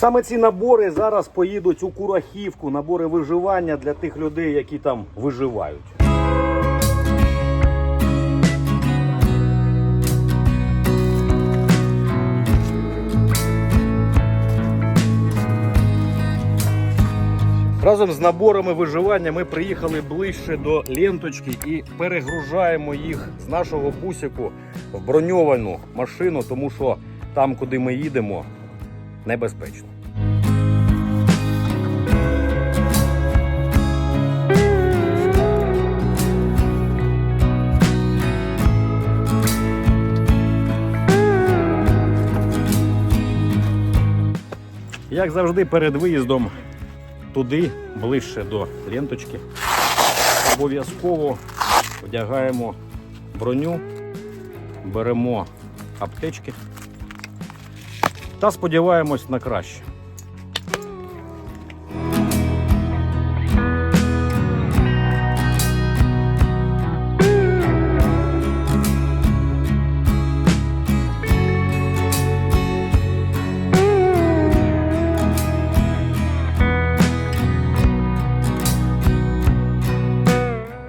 Саме ці набори зараз поїдуть у Курахівку, набори виживання для тих людей, які там виживають. Разом з наборами виживання ми приїхали ближче до ленточки і перегружаємо їх з нашого бусику в броньовану машину, тому що там, куди ми їдемо, небезпечно. Як завжди, перед виїздом туди, ближче до ленточки, обов'язково одягаємо броню, беремо аптечки та сподіваємось на краще.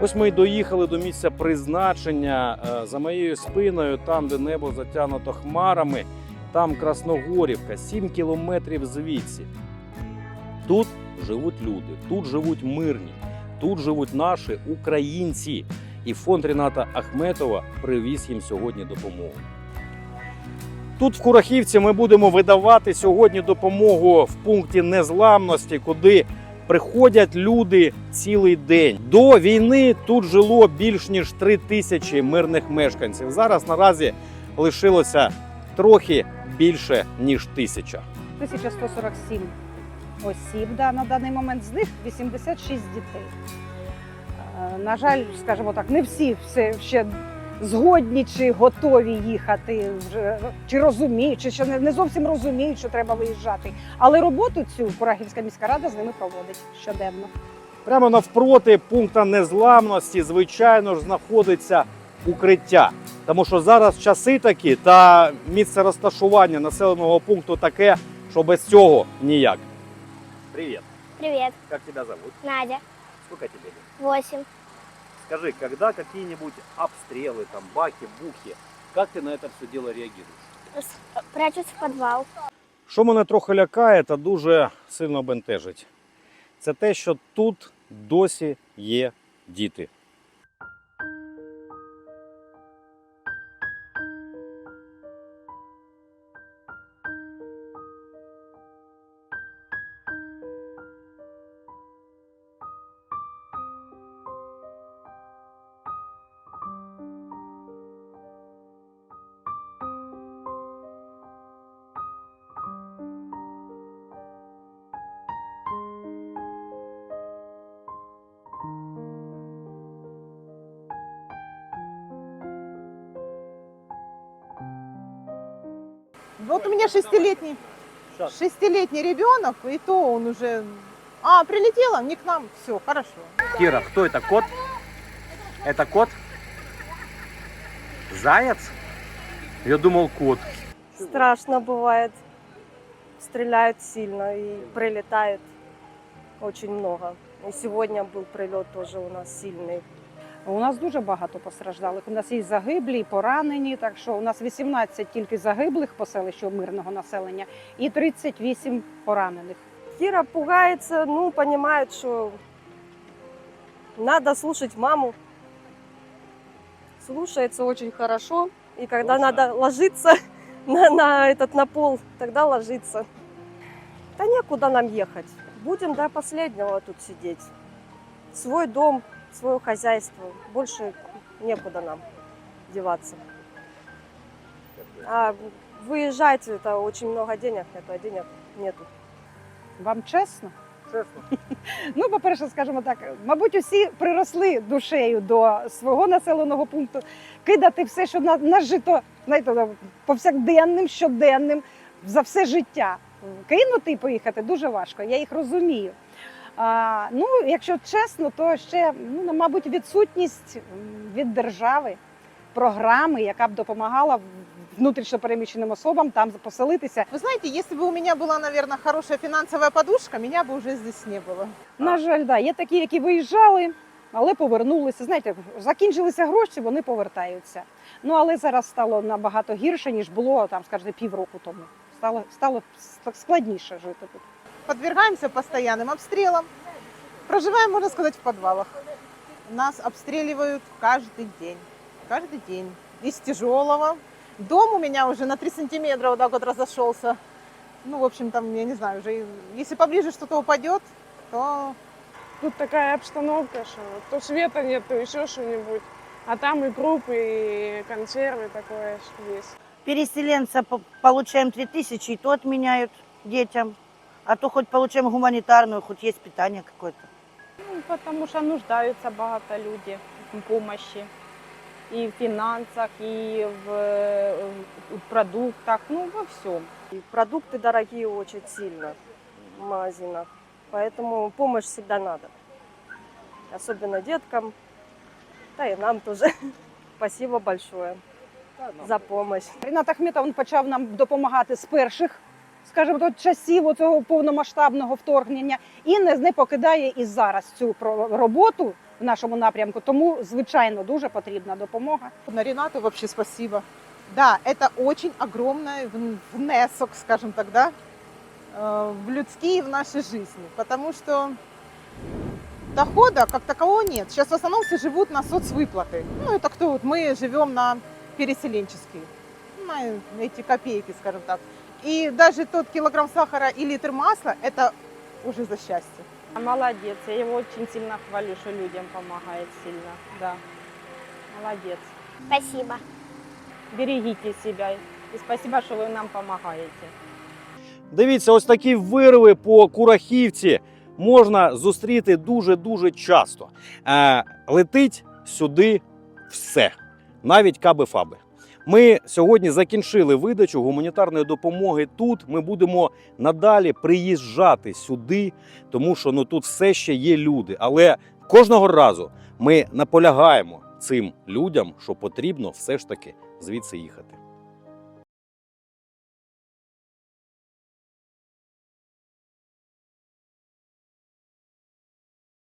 Ось ми й доїхали до місця призначення Е, за моєю спиною, там, де небо затягнуто хмарами, там Красногорівка, 7 кілометрів звідси. Тут живуть люди, тут живуть мирні, тут живуть наші українці. І фонд Ріната Ахметова привіз їм сьогодні допомогу. Тут в Курахівці ми будемо видавати сьогодні допомогу в пункті незламності, куди приходять люди цілий день. До війни тут жило більш ніж три тисячі мирних мешканців. Зараз наразі лишилося трохи більше ніж тисяча. 1147 осіб да, на даний момент, з них 86 дітей. Е, На жаль, скажімо так, не всі все ще згодні чи готові їхати, чи розуміють, чи ще не, не зовсім розуміють, що треба виїжджати. Але роботу цю Курахівська міська рада з ними проводить щоденно. Прямо навпроти пункту незламності, звичайно ж, знаходиться укриття. Тому що зараз часи такі та місце розташування населеного пункту таке, що без цього ніяк. Привіт, Привет, як тебе зовут? Надя. Сколько тебе лет? Восемь. Скажи, когда какие-нибудь обстрелы, там, бахи, бухи, как ты на это все дело реагируешь? С- Прячусь в подвал. Що мене трохи лякає та дуже сильно бентежить, це те, що тут досі є діти. Вот у меня шестилетний, шестилетний ребенок, и то он уже... А, прилетела, не к нам, все, хорошо. Кира, кто это? Кот? Это кот? Заяц? Я думал кот. Страшно бывает. Стреляют сильно и прилетает очень много. И сегодня был прилет тоже у нас сильный. У нас дуже багато постраждалих. У нас є загиблі, і поранені. Так що у нас 18 тільки загиблих по селищу мирного населення і 38 поранених. Кира пугается, ну, понимает, что надо слушать маму. Слушается очень хорошо. И когда Точно. надо ложиться на, на этот на пол, тогда ложится. Да некуда нам ехать. Будем до последнего тут сидеть. Свой дом, свое хозяйство. Больше некуда нам деваться. А выезжать это очень много денег, это а денег нету. Вам чесно? Чесно. Ну, по-перше, скажімо так, мабуть, усі приросли душею до свого населеного пункту, кидати все, що на- нажито, знаєте, повсякденним, щоденним за все життя. Кинути і поїхати дуже важко, я їх розумію. А, ну, якщо чесно, то ще, ну, мабуть, відсутність м, від держави програми, яка б допомагала в внутрішньо переміщеним особам там поселитися. Вы знаете, если бы у меня была, наверное, хорошая финансовая подушка, меня бы уже здесь не было. На жаль, да, є такі, які виїжджали, але повернулися. Знаєте, закінчилися гроші, вони повертаються. Ну але зараз стало набагато гірше, ніж було там, скажімо, півроку тому. Стало стало с- складніше жити тут. Подвергаемся постоянным обстрелам. Проживаем, можно сказать, в подвалах. Нас обстреливают каждый день. Каждый день. Из тяжелого. Дом у меня уже на 3 сантиметра вот так вот разошелся. Ну, в общем, там, я не знаю, уже если поближе что-то упадет, то Тут такая обстановка, что то света нет, то еще что-нибудь. А там и крупы, и консервы такое что есть. Переселенца по- получаем 3000, и то отменяют детям. А то хоть получаем гуманитарную, хоть есть питание какое-то. Ну, потому что нуждаются багато люди в помощи. И в финансах, и в, э, в продуктах, ну, во всем. И продукты дорогие очень сильно в магазинах. Поэтому помощь всегда надо. Особенно деткам, да и нам тоже. Спасибо большое за помощь. Рінат Ахметов він почав нам допомагати з перших, скажімо, так, часів цього повномасштабного вторгнення і не, не покидає і зараз цю про- роботу в нашому напрямку. Тому, звичайно, дуже потрібна допомога. на Ренату вообще спасибо. Да, это очень огромный вн- внесок, скажем так, да, э, в людские и в нашей жизни. Потому что дохода как такового нет. Сейчас в основном все живут на соцвыплаты. Ну, это кто? Вот мы живем на переселенческие, на эти копейки, скажем так. И даже тот килограмм сахара и литр масла – это уже за счастье. Молодец, я его очень сильно хвалю, что людям помогает сильно, да. Молодец. Спасибо. Берегите себя и спасибо, что вы нам помогаете. Дивіться, ось такі вирви по Курахівці можна зустріти дуже-дуже часто. Е, летить сюди все, навіть каби-фаби. Ми сьогодні закінчили видачу гуманітарної допомоги тут. Ми будемо надалі приїжджати сюди, тому що ну тут все ще є люди. Але кожного разу ми наполягаємо цим людям, що потрібно все ж таки звідси їхати.